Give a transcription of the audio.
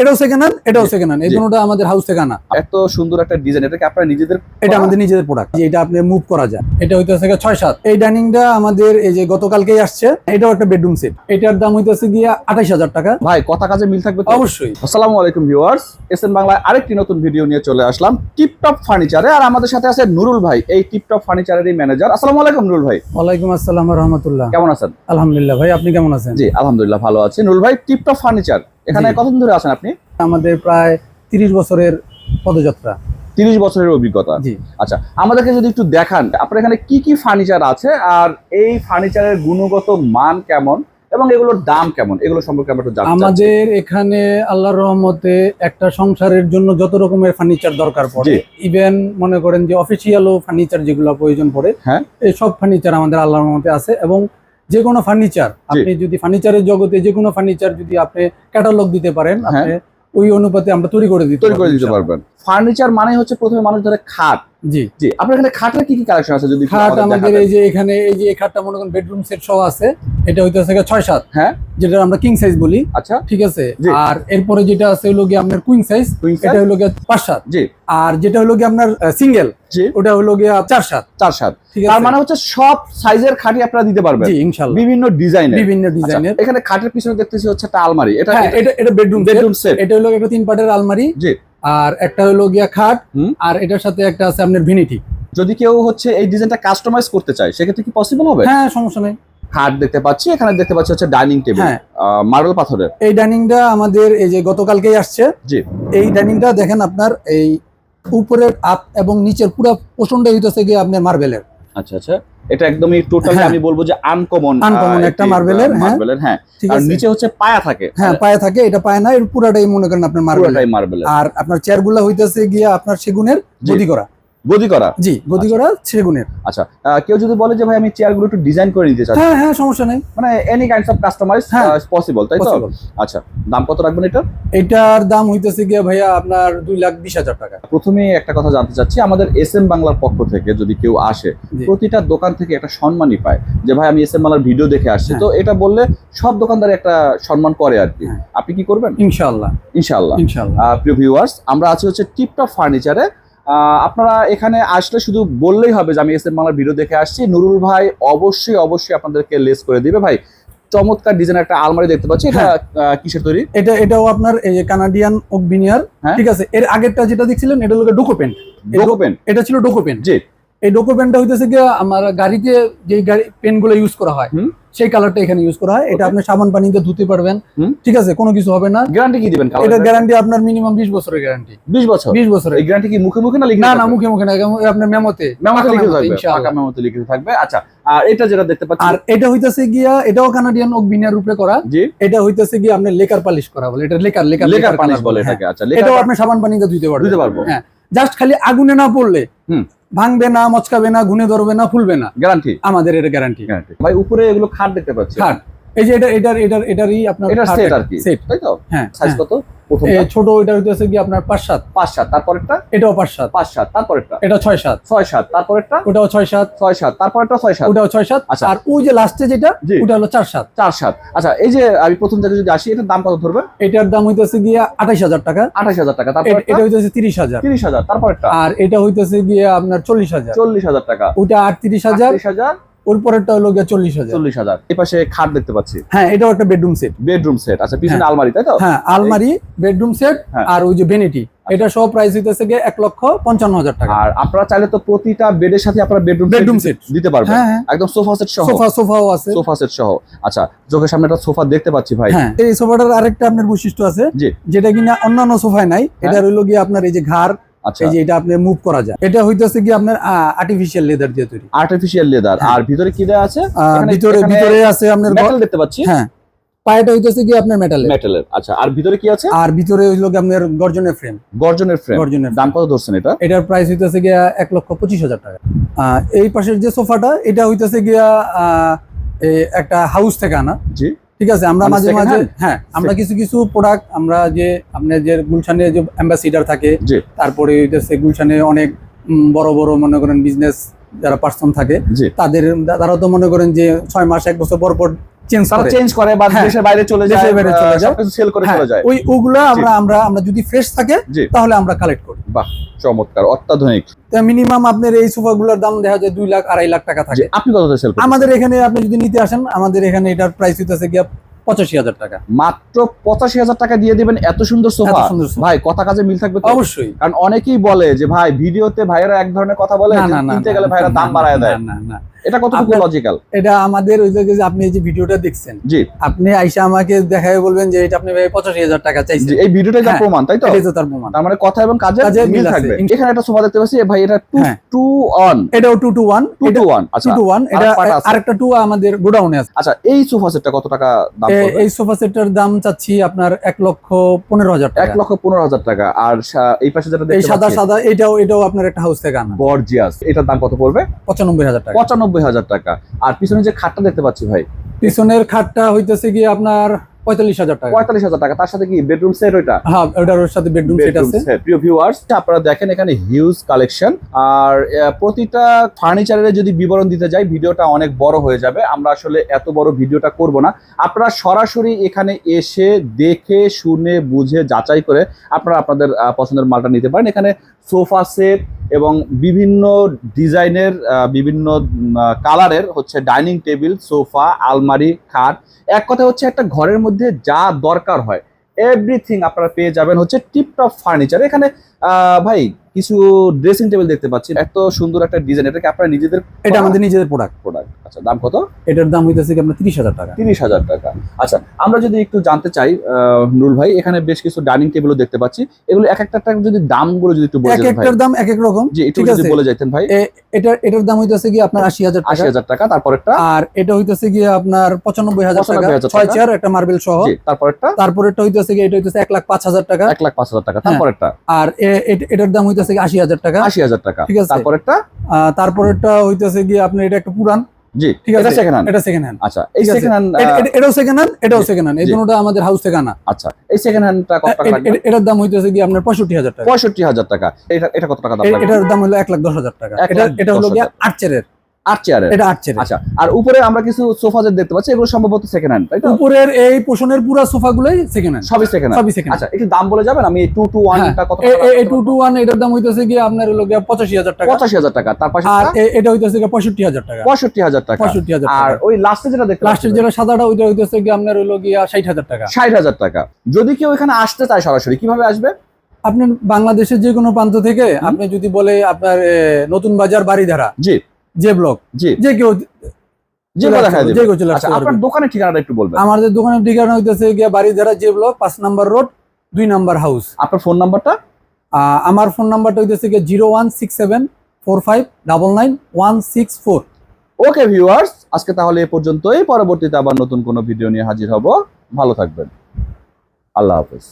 এটাও second hand এটাও second hand এই। দুটোটা আমাদের হাউস থেকে আনা। এত সুন্দর একটা ডিজাইন এটাকে আপনারা নিজেদের এটা আমাদের নিজেদের প্রোডাক্ট এটা আপনি মুভ করা যায়। এটা হইতেছে ছয় সাত। এই ডাইনিংটা আমাদের এই যে গতকালকেই আসছে এটাও একটা বেডরুম সেট এটার দাম হইতেছে গিয়ে আঠাইশ হাজার টাকা। ভাই কথা কাজে মিল থাকবে অবশ্যই। আসসালামু আলাইকুম ভিউয়ার্স এস এন বাংলায় আরেকটি নতুন ভিডিও নিয়ে চলে আসলাম টিপটপ ফার্নিচারে আর আমাদের সাথে আছে নুরুল ভাই এই টিপটপ ফার্নিচারেরই ম্যানেজার আসসালামু আলাইকুম নুরুল ভাই। ওয়ালাইকুম আসসালাম রহমতুল্লাহ। কেমন আছেন? আলহামদুলিল্লাহ ভাই আপনি কেমন আছেন? জি আলহামদুলিল্লাহ ভালো আছি। নুরুল ভাই টিপটপ ফার্নিচার এখানে। কতদিন ধরে আছেন আপনি? আমাদের প্রায় তিরিশ বছরের পদযাত্রা। তিরিশ বছরের অভিজ্ঞতা। আচ্ছা আমাদেরকে যদি একটু দেখান আপনার এখানে কি কি ফার্নিচার আছে আর এই ফার্নিচারের গুণগত মান কেমন এবং এগুলোর দাম কেমন? এগুলো সম্পর্কে আমরা একটু জানতে আমাদের এখানে আল্লাহর রহমতে একটা সংসারের জন্য যত রকমের ফার্নিচার দরকার পড়ে ইভেন মনে করেন যে অফিসিয়ালও ফার্নিচার যেগুলো প্রয়োজন পড়ে হ্যাঁ। এই সব ফার্নিচার আমাদের আল্লাহর রহমতে আছে এবং যে কোনো ফার্নিচার আপনি যদি ফার্নিচারের জগতে যে কোনো ফার্নিচার যদি আপনি ক্যাটালগ দিতে পারেন হ্যাঁ। আপনি ওই অনুপাতে আমরা তৈরি করে দিতে তৈরি করে দিতে পারবেন। ফার্নিচার মানে হচ্ছে প্রথমে মানুষ ধরে খাট। জি। জি আপনার এখানে খাটের কি কি কালেকশন আছে যদি খাট আমাদের এই যে এখানে এই যে খাটটা মনে করেন বেডরুম সেট সহ আছে এটা হইতেছে ছয় সাত। হ্যাঁ। যেটা আমরা কিং সাইজ বলি। আচ্ছা। ঠিক আছে? আর এরপরে যেটা আছে হলো গিয়ে আপনার কুইন সাইজ এটা হলো গিয়ে পাঁচ সাত। জি। আর যেটা হলো গিয়ে আপনার সিঙ্গেল ওটা হলো গিয়ে চার সাত। চার সাত। তার মানে হচ্ছে সব সাইজের খাটই আপনারা দিতে পারবেন। জি বিভিন্ন ডিজাইনের বিভিন্ন ডিজাইনের এখানে খাটের পিছনে দেখতেছি হচ্ছে একটা আলমারি। এটা হ্যাঁ এটা এটা বেডরুম বেডরুম সেট এটা হলো একটা তিন পাটের আলমারি। জি। আর একটা হলো গিয়া খাট। আর এটার সাথে একটা আছে আপনার ভিনিটি। যদি কেউ হচ্ছে এই ডিজাইনটা কাস্টমাইজ করতে চায় সেক্ষেত্রে কি পসিবল হবে? হ্যাঁ সমস্যা নেই। খাট দেখতে পাচ্ছি এখানে দেখতে পাচ্ছি হচ্ছে ডাইনিং টেবিল হ্যাঁ। মার্বেল পাথরের। এই ডাইনিংটা আমাদের এই যে গতকালকেই আসছে। জি। এই ডাইনিংটা দেখেন আপনার এই উপরের আপ এবং নিচের পুরো পোষণটা হইতেছে গিয়ে আপনার মার্বেলের। আচ্ছা আচ্ছা। এটা একদমই টোটালি হ্যাঁ। আমি বলব যে আনকমন আনকমন একটা মার্বেলের, হ্যাঁ। মার্বেলের হ্যাঁ। আর নিচে হচ্ছে পায়া থাকে। হ্যাঁ পায়ে থাকে এটা পায়ে না এর পুরাটাই মনে করেন আপনার মার্বেল পুরোটাই মার্বেলের আর আপনার চেয়ারগুলা হইতেছে গিয়ে আপনার সেগুনের যদি গদি করা। গদি করা? জি গদি করা সেগুনের আচ্ছা কেউ যদি বলে যে ভাই আমি চেয়ারগুলো একটু ডিজাইন করে নিতে চাচ্ছি। হ্যাঁ হ্যাঁ সমস্যা নেই। মানে এনি কাইন্ডস অফ কাস্টমাইজ হ্যাঁ। পসিবল তাই তো? আচ্ছা দাম কত রাখবেন এটা এটার দাম হইতেছে গিয়ে ভাইয়া আপনার দুই লাখ বিশ হাজার টাকা। প্রথমে একটা কথা জানতে চাচ্ছি আমাদের এস এম বাংলার পক্ষ থেকে যদি কেউ আসে প্রতিটা দোকান থেকে একটা সম্মানই পায়। যে ভাই আমি এস এম বাংলার ভিডিও দেখে আসছি। হ্যাঁ। তো এটা বললে সব দোকানদার একটা সম্মান করে আর কি। হ্যাঁ। আপনি কি করবেন? ইনশাআল্লাহ। ইনশাআল্লাহ। আহ, প্রিয় ভিউয়ার্স আমরা আছি হচ্ছে টিপটপ ফার্নিচারে আপনারা এখানে আসলে শুধু বললেই হবে যে আমি এস এম বাংলার ভিডিও দেখে আসছি। নুরুল ভাই অবশ্যই অবশ্যই আপনাদেরকে লেস করে দিবে। ভাই চমৎকার ডিজাইন একটা আলমারি দেখতে পাচ্ছি। এটা হ্যাঁ। কিসের তৈরি? এটা এটাও আপনার এই যে কানাডিয়ান ওক বিনিয়ার। ঠিক আছে এর আগেরটা যেটা দেখছিলেন এটা হলো ডোকো পেন্ট ডোকোপেন এটা ছিল ডোকো পেন্ট জি। এই ডোকো পেনটা হইতেছে কি আমার গাড়িতে যে গাড়ি পেনগুলো ইউজ করা হয়। সেই কালারটা এখানে ইউজ করা হয়। এটা. আপনি সাবান পানিতে ধুতে পারবেন। ঠিক আছে কোনো কিছু হবে না। গ্যারান্টি কি দিবেন এটা গ্যারান্টি আপনার মিনিমাম বিশ বছরের গ্যারান্টি বিশ বছর? বিশ বছরের। এই গ্যারান্টি কি মুখে মুখে না লিখে না না মুখে মুখে না আপনার মেমোতে। মেমোতে লিখে থাকবে। পাকা মেমোতে লিখে থাকবে। আচ্ছা আর এটা যেটা দেখতে পাচ্ছি আর এটা হইতেছে গিয়া এটাও কানাডিয়ান ওক বিনিয়ার উপরে করা এটা হইতেছে গিয়ে আপনার লেকার পালিশ করা বলে। এটা লেকার লেকার লেকার colour বলে হ্যাঁ। এটাকে আচ্ছা এটাও লেকার আপনি সাবান পানিতে ধুতে পারবেন। ধুতে পারব। হ্যাঁ জাস্ট খালি আগুনে না পড়লে। হুম। ভাঙবে না মচকাবে না গুনে ধরবে না ফুলবে না। গ্যারান্টি আমাদের এটা গ্যারান্টি ভাই উপরে এগুলো খাট দেখতে পাচ্ছি খাট। এই যে এটা এটার এটার এটারই আপনার এটা। সেট আর কি। সেট তাই তো? হ্যাঁ সাইজ হ্যাঁ। কত? প্রথম ছোট এটা হইতেছে কি আপনার পাঁচ সাত পাঁচ সাত তারপরেরটা? এটাও পাঁচ সাত পাঁচ সাত তারপরেরটা? এটা ছয় সাত ছয় সাত তারপরেরটা? ওটাও ছয় সাত ছয় সাত তারপরেরটা ছয় সাত ওটাও ছয় সাত আচ্ছা। আর ওই যে লাস্টে যেটা ওটা হলো চার সাত চার সাত আচ্ছা এই যে আমি প্রথম থেকে যদি আসি এটার দাম কত ধরবেন এটার দাম হইতেছে গিয়ে আঠাইশ হাজার টাকা। আঠাশ হাজার টাকা তারপরে এটা হইতেছে তিরিশ হাজার। তিরিশ হাজার তারপরেরটা? আর এটা হইতেছে গিয়ে আপনার চল্লিশ হাজার। চল্লিশ হাজার টাকা। ওটা আটত্রিশ হাজার। তিরিশ হাজার হলো গিয়ে চল্লিশ হাজার। চল্লিশ হাজার। এই পাশে খাট দেখতে পাচ্ছি। হ্যাঁ এটাও একটা বেডরুম সেট বেডরুম সেট আচ্ছা পিছনে হ্যাঁ। আলমারি তাই তো? হ্যাঁ আলমারি বেডরুম সেট হ্যাঁ। আর ওই যে ভেনিটি এটা সব প্রাইস হইতেছে গিয়ে এক লক্ষ পঞ্চান্ন হাজার টাকা। আর আপনারা চাইলে তো প্রতিটা বেডের সাথে আপনারা বেডরুম বেডরুম সেট দিতে পারবেন। হ্যাঁ একদম সোফা সেট সহ। সোফা সোফাও আছে। সোফা সেট সহ। আচ্ছা চোখের সামনে একটা সোফা দেখতে পাচ্ছি ভাই। এই সোফাটার আরেকটা আপনার বৈশিষ্ট্য আছে যেটা কিনা অন্যান্য সোফায় নাই। এটা হইল গিয়ে আপনার এই যে ঘাড় আচ্ছা। এই যে এটা আপনি মুভ করা যায়। এটা হইতেছে কি আপনার আর্টিফিশিয়াল লেদার দিয়ে তৈরি। Artificial leather. আর ভিতরে কি দেওয়া আছে? ভিতরে ভিতরে আছে আপনার মেটাল দেখতে পাচ্ছি। হ্যাঁ। পায়েটা হইতেছে কি আপনার মেটালের মেটালের আচ্ছা। আর ভিতরে কি আছে? আর ভিতরে হইল কি আপনার গর্জনের ফ্রেম গর্জনের ফ্রেম গর্জনের দাম কত ধরছেন এটা? এটার প্রাইস হইতেছে গিয়া এক লক্ষ পঁচিশ হাজার টাকা। আহ, এই পাশের যে সোফাটা এটা হইতেছে গিয়া আহ, একটা হাউস থেকে আনা। জি। ঠিক আছে আমরা মাঝে মাঝে হ্যাঁ। আমরা কিছু কিছু প্রোডাক্ট আমরা যে আপনার যে গুলশানে যে অ্যাম্বাসিডার থাকে তারপরে সে গুলশানে অনেক বড় বড় মনে করেন বিজনেস যারা পার্সন থাকে তাদের তারা তো মনে করেন যে ছয় মাস এক বছর পর পর চেঞ্জ তারা করে। চেঞ্জ করে বা হ্যাঁ। দেশের বাইরে চলে যায় দেশের বাইরে চলে যায়। সেল করে হ্যাঁ, চলে যায়। ওই ওগুলো আমরা আমরা আমরা যদি ফ্রেশ থাকে তাহলে আমরা কালেক্ট করি। বাহ চমৎকার অত্যাধুনিক। মিনিমাম আপনার এই সোফাগুলোর দাম দেখা যায় দুই লাখ আড়াই লাখ টাকা থাকে। আপনি কত সেল আমাদের এখানে আপনি যদি নিতে আসেন আমাদের এখানে এটার প্রাইস হইতেছে গিয়া পঁচাশি হাজার টাকা। মাত্র পঁচাশি হাজার টাকা দিয়ে দিবেন এত সুন্দর সোফা। ভাই কথা কাজে মিল থাকবে অবশ্যই। কারণ অনেকেই বলে যে ভাই ভিডিওতে ভাইয়েরা এক ধরনের কথা বলে কিনতে গেলে ভাইয়েরা দাম বাড়ায় দেয়। না না। এটা কতটুকু লজিক্যাল এটা আমাদের ওই যে যে আপনি এই যে ভিডিওটা দেখছেন জি। আপনি আইসা আমাকে দেখায় বলবেন যে এটা আপনি ভাই পঁচাশি হাজার টাকা চাইছেন। এই ভিডিওটাই তার হ্যাঁ, প্রমাণ তাই তো? এটাই তো তার প্রমাণ। তার মানে কথা এবং কাজে মিল থাকবে। এখানে একটা সোফা দেখতে পাচ্ছি ভাই এটা টু হ্যাঁ। টু অন এটাও two two one two two one আচ্ছা টু ওয়ান এটা। আরেকটা টু আমাদের গোডাউনে আছে। আচ্ছা এই সোফা সেটটা কত টাকা দাম এই সোফা সেটের দাম চাচ্ছি আপনার এক লক্ষ পনেরো হাজার এক লক্ষ পনেরো হাজার টাকা। আর এই পাশে যেটা এই সাদা সাদা এটাও এটাও আপনার একটা হাউস থেকে আনা। গর্জিয়াস এটার দাম কত পড়বে? পঁচানব্বই হাজার টাকা। পঁচানব্বই হাজার টাকা। আর পিছনে যে খাটটা দেখতে পাচ্ছি ভাই পিছনের খাটটা হইতেছে কি আপনার পঁয়তাল্লিশ হাজার টাকা। পঁয়তাল্লিশ হাজার টাকা। তার সাথে কি বেডরুম সেট ওইটা? হ্যাঁ ওটার সাথে বেডরুম সেট Bedroom আছে। set। প্রিয় ভিউয়ার্স আপনারা দেখেন এখানে হিউজ কালেকশন আর প্রতিটা ফার্নিচারের যদি বিবরণ দিতে যাই ভিডিওটা অনেক বড় হয়ে যাবে। আমরা আসলে এত বড় ভিডিওটা করব না। আপনারা সরাসরি এখানে এসে দেখে শুনে বুঝে যাচাই করে আপনারা আপনাদের পছন্দের মালটা নিতে পারেন। এখানে সোফা সেট এবং বিভিন্ন ডিজাইনের বিভিন্ন কালারের হচ্ছে ডাইনিং টেবিল সোফা আলমারি খাট। এক কথা হচ্ছে একটা ঘরের মধ্যে যা দরকার হয় এভরিথিং আপনারা পেয়ে যাবেন হচ্ছে টিপটপ ফার্নিচার এখানে আহ, ভাই কিছু ড্রেসিং টেবিল দেখতে পাচ্ছি এত সুন্দর একটা ডিজাইন এটাকে আপনারা নিজেদের এটা আমাদের নিজেদের প্রোডাক্ট প্রোডাক্ট আচ্ছা দাম কত? এটার দাম হইতেছে কি আপনার তিরিশ হাজার টাকা। তিরিশ হাজার টাকা। আচ্ছা আমরা যদি একটু জানতে চাই নুরুল ভাই এখানে বেশ কিছু ডাইনিং টেবিলও দেখতে পাচ্ছি। এগুলো এক একটা যদি দামগুলো যদি একটু বলে এক একটার দাম এক এক রকম। জি একটু ঠিক যদি আছে। বলে যাইতেন ভাই। এটা এটার দাম হইতেছে কি আপনার আশি হাজার আশি হাজার টাকা তারপরেরটা? আর এটা হইতেছে কি আপনার পঁচানব্বই হাজার টাকা। 95,000 ছয়। চেয়ার একটা মার্বেল সহ। তারপরেরটা? তারপরেরটা হইতেছে কি এটা হইতেছে এক লাখ পাঁচ হাজার টাকা। এক লাখ পাঁচ হাজার টাকা হ্যাঁ। তারপরেরটা? আর এ- এ- এটার দাম হইতেছে কি আশি হাজার টাকা। আশি হাজার টাকা। ঠিক আছে। তারপরেরটা? আহ, তারপরেরটা হইতেছে কি আপনার এটা একটা পুরান। জি ঠিক আছে? সেকেন্ড হ্যান্ড এটা সেকেন্ড হ্যান্ড আচ্ছা এই। সেকেন্ড হ্যান্ড এটাও সেকেন্ড হ্যান্ড এটাও সেকেন্ড হ্যান্ড এই। দুটোটা আমাদের হাউস থেকে আনা। আচ্ছা এই সেকেন্ড হ্যান্ডটা কত টাকা লাগবে? এটার দাম হইতেছে কি আপনার পঁয়ষট্টি হাজার টাকা। পঁয়ষট্টি হাজার টাকা। এটা এটা কত টাকা দাম লাগবে? এটার দাম হলো এক লাখ দশ হাজার টাকা। এটা এটা হলো হাজার। আট চেয়ারের এটা আট চেয়ারের আচ্ছা আর উপরে আমরা কিছু সোফা সেট দেখতে পাচ্ছি এগুলো সম্ভবত সেকেন্ড হ্যান্ড তাই তো? উপরের এই পোষণের পুরো সেকেন্ড হ্যান্ড সবই সেকেন্ড সবই সেকেন্ড আচ্ছা একটু দাম বলে যাবেন? আমি এই টু টু ওয়ানটা কত এই টু টু ওয়ান এটার দাম হইতেছে কি আপনার হলো গিয়ে পঁচাশি হাজার টাকা। পঁচাশি হাজার টাকা। তার পাশে আর এটা হইতেছে গিয়ে পঁয়ষট্টি হাজার টাকা। পঁয়ষট্টি হাজার টাকা। পঁয়ষট্টি হাজার আর ওই লাস্টে যেটা দেখতে লাস্টের যেটা সাদাটা ওইটা হইতেছে কি আপনার হলো গিয়া ষাট হাজার টাকা। ষাট হাজার টাকা। যদি কেউ এখানে আসতে চায় সরাসরি কীভাবে আসবে? আপনি বাংলাদেশের যে কোনো প্রান্ত থেকে আপনি যদি বলে আপনার নতুন বাজার বাড়িধারা জি। যে ব্লক জি। যে কেউ যে কেউ চলে আচ্ছা আসতে আপনার দোকানের ঠিকানাটা একটু বলবেন। আমাদের দোকানের ঠিকানা হইতেছে গিয়া বাড়িধারা যে ব্লক পাঁচ নাম্বার রোড দুই নাম্বার হাউস। আপনার ফোন নাম্বারটা? আমার ফোন নাম্বারটা হইতেছে গিয়ে zero one six seven four five double nine one six four. Okay viewers আজকে তাহলে এ পর্যন্তই। পরবর্তীতে আবার নতুন কোনো ভিডিও নিয়ে হাজির হব। ভালো থাকবেন। আল্লাহ হাফেজ।